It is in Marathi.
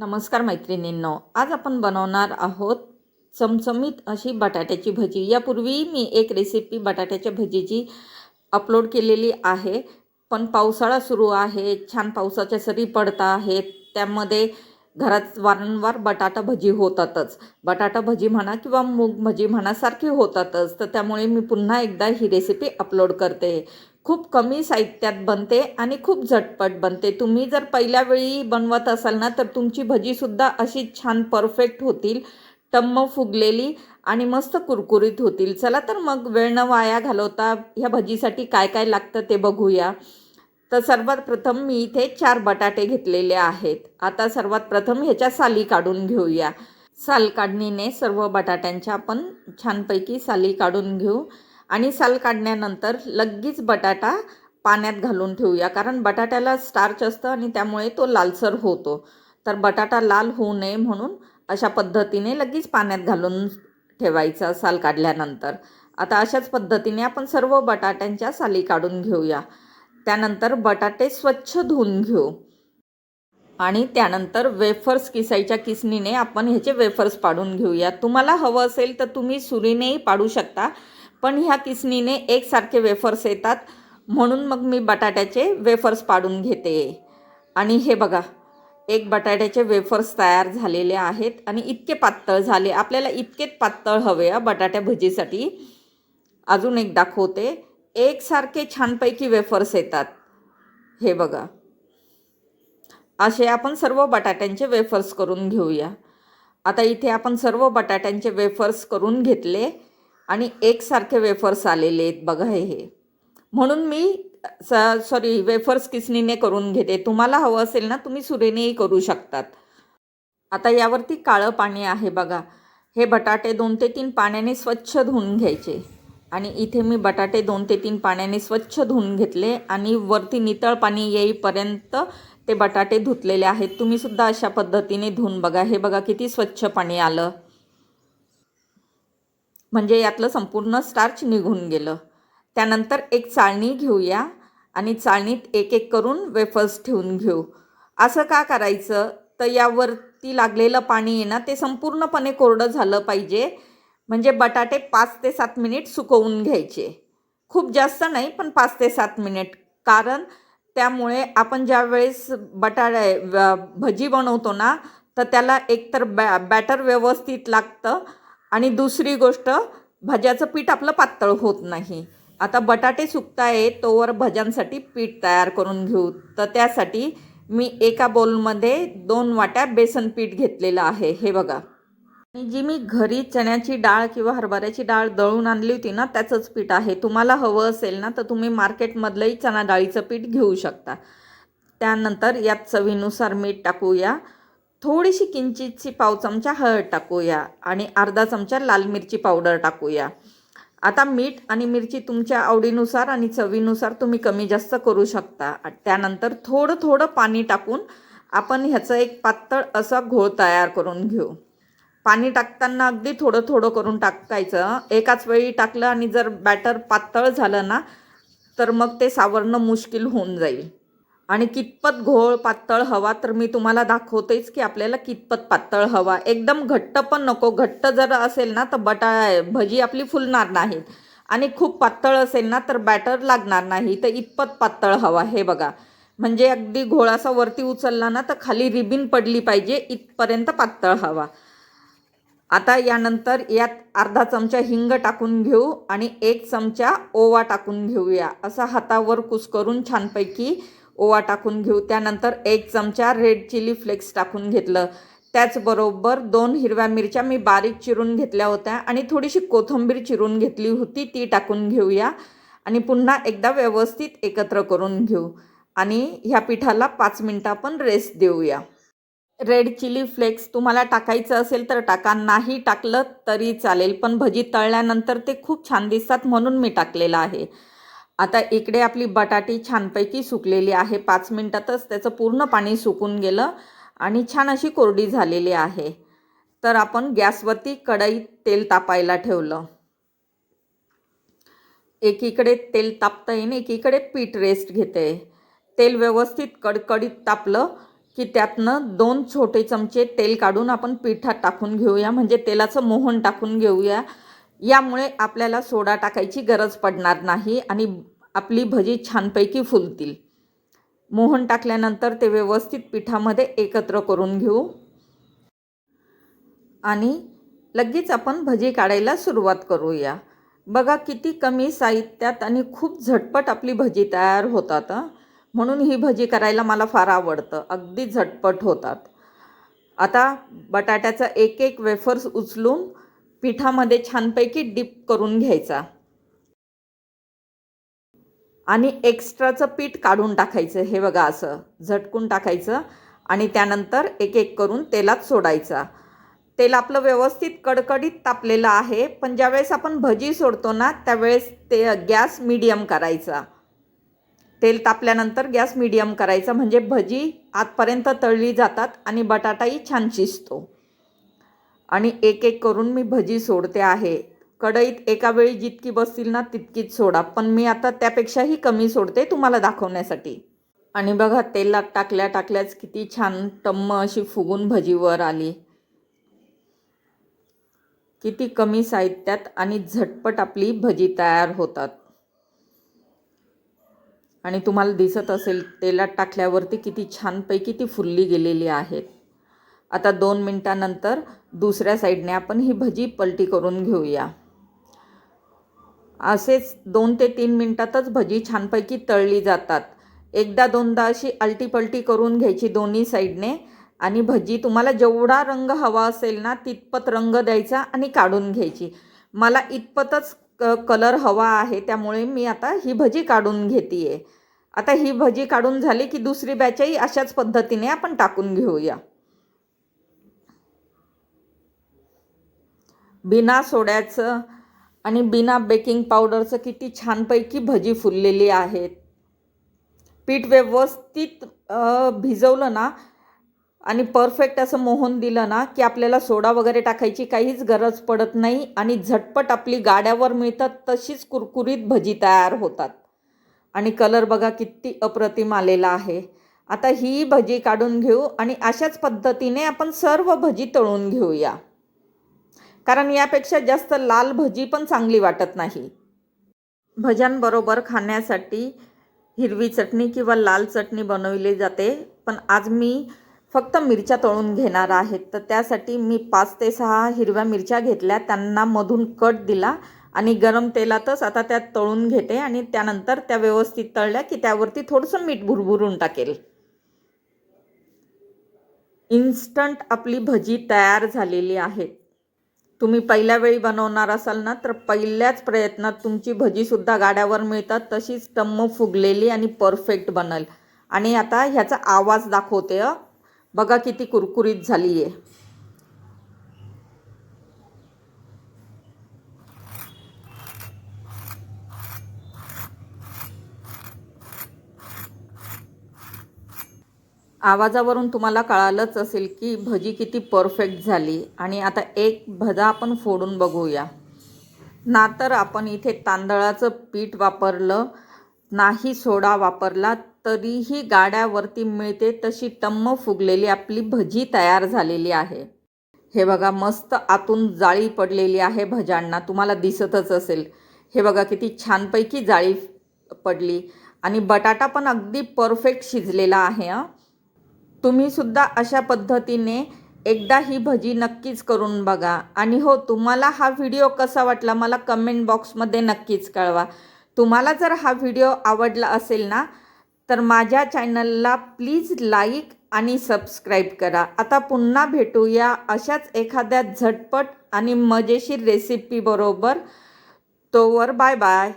नमस्कार मैत्रिणींनो आज आपण बनवणार आहोत चमचमीत अशी बटाट्याची भजी. यापूर्वी मी एक रेसिपी बटाट्याच्या भजीची अपलोड केलेली आहे पण पावसाळा सुरू आहे छान पावसाच्या सरी पडत आहेत त्यामध्ये घरात वारंवार बटाटा भजी होतातच. बटाटा भजी म्हणा किंवा मूग भजी म्हणा सारखी होतातच तर त्यामुळे मी पुन्हा एकदा ही रेसिपी अपलोड करते. खूप कमी साहित्यात बनते आणि खूप झटपट बनते. तुम्ही जर पहिल्या वेळी बनवत असाल ना तर तुमची भजीसुद्धा अशी छान परफेक्ट होतील. टम्म फुगलेली आणि मस्त कुरकुरीत होतील. चला तर मग वेळ न वाया घालवता ह्या भजीसाठी काय काय लागतं ते बघूया. तर सर्वात प्रथम मी इथे चार बटाटे घेतलेले आहेत. आता सर्वात प्रथम ह्याच्या साली काढून घेऊया. साल काढणीने सर्व बटाट्यांच्या आपण छानपैकी साली काढून घेऊ. आणि साल काढण्यानंतर लगेच बटाटा पाण्यात घालून ठेवूया. कारण बटाट्याला स्टार्च असतं आणि त्यामुळे तो लालसर होतो. तर बटाटा लाल होऊ नये म्हणून अशा पद्धतीने लगेच पाण्यात घालून ठेवायचा साल काढल्यानंतर. आता अशाच पद्धतीने आपण सर्व बटाट्यांच्या साली काढून घेऊया. त्यानंतर बटाटे स्वच्छ धुवून घेऊ. आणि त्यानंतर वेफर्स किसायच्या किसनीने आपण ह्याचे वेफर्स पाडून घेऊया. तुम्हाला हवं असेल तर तुम्ही सुरीनेही पाडू शकता. पण ह्या किसनीने एकसारखे वेफर्स येतात. म्हणून मग मी बटाट्याचे वेफर्स पाडून घेते. आणि हे बघा एक बटाट्याचे वेफर्स तयार झालेले आहेत आणि इतके पातळ झाले. आपल्याला इतकेच पातळ हवे बटाट्या भजीसाठी. अजून एक दाखवते. एकसारखे छानपैकी वेफर्स येतात. हे बघा. असे आपण सर्व बटाट्यांचे वेफर्स करून घेऊया. आता इथे आपण सर्व बटाट्यांचे वेफर्स करून घेतले. आणि एकसारखे वेफर्स आलेले आहेत. बघा हे म्हणून मी स सॉरी वेफर्स किसनीने करून घेते. तुम्हाला हवं असेल ना तुम्ही सुरेनेही करू शकतात. आता यावरती काळं पाणी आहे बघा. हे बटाटे दोन ते तीन पाण्याने स्वच्छ धुवून घ्यायचे. आणि इथे मी बटाटे दोन ते तीन पाण्याने स्वच्छ धुवून घेतले आणि वरती नितळ पाणी येईपर्यंत ते बटाटे धुतलेले आहेत. तुम्हीसुद्धा अशा पद्धतीने धुवून बघा. हे बघा किती स्वच्छ पाणी आलं. म्हणजे यातलं संपूर्ण स्टार्च निघून गेलं. त्यानंतर एक चाळणी घेऊया आणि चाळणीत एक एक करून वेफर्स ठेवून घेऊ. असं का करायचं? तर यावरती लागलेलं पाणी आहे ना ते संपूर्णपणे कोरडं झालं पाहिजे. म्हणजे बटाटे पाच ते सात मिनिट सुकवून घ्यायचे. खूप जास्त नाही पण पाच ते सात मिनिट. कारण त्यामुळे आपण ज्या वेळेस बटाटा भजी बनवतो ना तर त्याला एकतर बॅ बॅटर व्यवस्थित लागतं. आणि दुसरी गोष्ट भज्याचं पीठ आपलं पातळ होत नाही. आता बटाटे सुकताय तोवर भज्यांसाठी पीठ तयार करून घेऊ. तर त्यासाठी मी एका बोलमध्ये दोन वाट्या बेसन पीठ घेतलेलं आहे. हे बघा. आणि जी मी घरी चण्याची डाळ किंवा हरभऱ्याची डाळ दळून आणली होती ना त्याचंच पीठ आहे. तुम्हाला हवं असेल ना तर तुम्ही मार्केटमधलंही चणा डाळीचं पीठ घेऊ शकता. त्यानंतर यात चवीनुसार मीठ टाकूया. थोडीशी किंचितची पाव चमचा हळद टाकूया आणि अर्धा चमचा लाल मिरची पावडर टाकूया. आता मीठ आणि मिरची तुमच्या आवडीनुसार आणि चवीनुसार तुम्ही कमी जास्त करू शकता. त्यानंतर थोडं थोडं पाणी टाकून आपण ह्याचं एक पातळ असा घोळ तयार करून घेऊ. पाणी टाकताना अगदी थोडं थोडं करून टाकायचं. एकाच वेळी टाकलं आणि जर बॅटर पातळ झालं ना तर मग ते सावरणं मुश्किल होऊन जाईल. आणि कितपत घोळ पातळ हवा तर मी तुम्हाला दाखवतेच की आपल्याला कितपत पातळ हवा. एकदम घट्ट पण नको. घट्ट जर असेल ना तर बटा भजी आपली फुलणार नाहीत आणि खूप पातळ असेल ना तर बॅटर लागणार नाही. तर इतपत पातळ हवा. हे बघा. म्हणजे अगदी घोळासा वरती उचलला ना तर खाली रिबिन पडली पाहिजे. इथपर्यंत पातळ हवा. आता यानंतर यात अर्धा चमचा हिंग टाकून घेऊ आणि एक चमचा ओवा टाकून घेऊया. असा हातावर कुस्करून छानपैकी ओवा टाकून घेऊ. त्यानंतर एक चमचा रेड चिली फ्लेक्स टाकून घेतलं. त्याचबरोबर दोन हिरव्या मिरच्या मी बारीक चिरून घेतल्या होत्या आणि थोडीशी कोथिंबीर चिरून घेतली होती ती टाकून घेऊया. आणि पुन्हा एकदा व्यवस्थित एकत्र करून घेऊ. आणि ह्या पिठाला पाच मिनटं आपण रेस्ट देऊया. रेड चिली फ्लेक्स तुम्हाला टाकायचं असेल तर टाका नाही टाकलं तरी चालेल पण भजी तळल्यानंतर ते खूप छान दिसतात म्हणून मी टाकलेलं आहे. आता इकडे आपली बटाटी छानपैकी सुकलेली आहे. पाच मिनटातच त्याचं पूर्ण पाणी सुकून गेलं आणि छान अशी कोरडी झालेली आहे. तर आपण गॅसवरती कढईत तेल तापायला ठेवलं. एकीकडे तेल तापता येईन एकीकडे पीठ रेस्ट घेते. तेल व्यवस्थित कडकडीत तापलं की त्यातनं दोन छोटे चमचे तेल काढून आपण पिठात टाकून घेऊया. म्हणजे तेलाचं मोहन टाकून घेऊया. यामुळे आपल्याला सोडा टाकायची गरज पडणार नाही आणि आपली भजी छानपैकी फुलतील. मोहन टाकल्यानंतर ते व्यवस्थित पिठामध्ये एकत्र करून घेऊ. आणि लगेच आपण भजी काढायला सुरुवात करूया. बघा किती कमी साहित्यात आणि खूप झटपट आपली भजी तयार होतात म्हणून ही भजी करायला मला फार आवडतं. अगदी झटपट होतात. आता बटाट्याचा एक एक वेफर्स उचलून पिठामध्ये छानपैकी डिप करून घ्यायचा. आणि एक्स्ट्राचं पीठ काढून टाकायचं हे बघा असं झटकून टाकायचं आणि त्यानंतर एक एक करून तेलात सोडायचा. तेल आपलं व्यवस्थित कडकडीत तापलेलं आहे पण ज्यावेळेस आपण भजी सोडतो ना त्यावेळेस ते गॅस मीडियम करायचा. तेल तापल्यानंतर गॅस मीडियम करायचा म्हणजे भजी आतपर्यंत तळली जातात आणि बटाटाही छान शिजतो. आणि एक एक करून मी भजी सोडते आहे. कढईत एका वेळी जितकी बसतील ना तितकीच सोडा. पण मी आता त्यापेक्षाही कमी सोडते तुम्हाला दाखवण्यासाठी. आणि बघा तेलात टाकल्या टाकल्याच किती छान टम्म अशी फुगून भजीवर आली. किती कमी साहित्यात आणि झटपट आपली भजी तयार होतात. आणि तुम्हाला दिसत असेल तेलात टाकल्यावरती किती छानपैकी ती फुलली गेलेली आहेत आता दोन मिनटानंतर दुसऱ्या साईडने आपण ही भजी पलटी करून घेऊया. असेच दोन ते तीन मिनटातच भजी छानपैकी तळली जातात. एकदा दोनदा अशी अलटीपलटी करून घ्यायची दोन्ही साईडने आणि भजी तुम्हाला जेवढा रंग हवा असेल ना तितपत रंग द्यायचा आणि काढून घ्यायची. मला इतपतच क कलर हवा आहे त्यामुळे मी आता ही भजी काढून घेते आहे आता ही भजी काढून झाली की दुसरी बॅचही अशाच पद्धतीने आपण टाकून घेऊया. बिना सोड्याचं आणि बिना बेकिंग पावडरचं किती छानपैकी भजी फुललेली आहेत. पीठ व्यवस्थित भिजवलं ना आणि परफेक्ट असं मोहन दिलं ना की आपल्याला सोडा वगैरे टाकायची काहीच गरज पडत नाही आणि झटपट आपली गाड्यावर मिळतात तशीच कुरकुरीत भजी तयार होतात. आणि कलर बघा किती अप्रतिम आलेला आहे. आता ही भजी काढून घेऊ आणि अशाच पद्धतीने आपण सर्व भजी तळून घेऊया. कारण यापेक्षा जास्त लाल भजी पण चांगली वाटत नाही. भज्यांबरोबर खाण्यासाठी हिरवी चटणी किंवा लाल चटणी बनवली जाते पण आज मी फक्त मिरच्या तळून घेणार आहेत तर त्यासाठी मी पाच ते सहा हिरव्या मिरच्या घेतल्या त्यांना मधून कट दिला आणि गरम तेलातच आता त्यात तळून घेते आणि त्यानंतर त्या व्यवस्थित तळल्या की त्यावरती थोडंसं मीठ भुरभुरून टाकेल. इन्स्टंट आपली भजी तयार झालेली आहेत तुम्ही पहिल्या वेळी बनवणार असाल ना तर पहिल्याच प्रयत्नात तुमची भजीसुद्धा गाड्यावर मिळतात तशीच टम्म फुगलेली आणि परफेक्ट बनल आणि आता ह्याचा आवाज दाखवते अ. बघा किती कुरकुरीत झाली आहे आवाजावरून तुम्हाला कळालंच असेल की भजी किती परफेक्ट झाली. आणि आता एक भजा आपण फोडून बघूया. ना तर आपण इथे तांदळाचं पीठ वापरलं नाही सोडा वापरला तरीही गाड्यावरती मिळते तशी टम्म फुगलेली आपली भजी तयार झालेली आहे. हे बघा मस्त आतून जाळी पडलेली आहे भज्यांना. तुम्हाला दिसतच असेल. हे बघा किती छानपैकी जाळी पडली. आणि बटाटा पण अगदी परफेक्ट शिजलेला आहे हां. तुम्हीसुद्धा अशा पद्धतीने एकदा ही भजी नक्कीच करून बघा. आणि हो तुम्हाला हा व्हिडिओ कसा वाटला मला कमेंट बॉक्समध्ये नक्कीच कळवा. तुम्हाला जर हा व्हिडिओ आवडला असेल ना तर माझ्या चॅनलला प्लीज लाईक आणि सबस्क्राईब करा. आता पुन्हा भेटूया अशाच एखाद्या झटपट आणि मजेशीर रेसिपीबरोबर तोवर बाय बाय.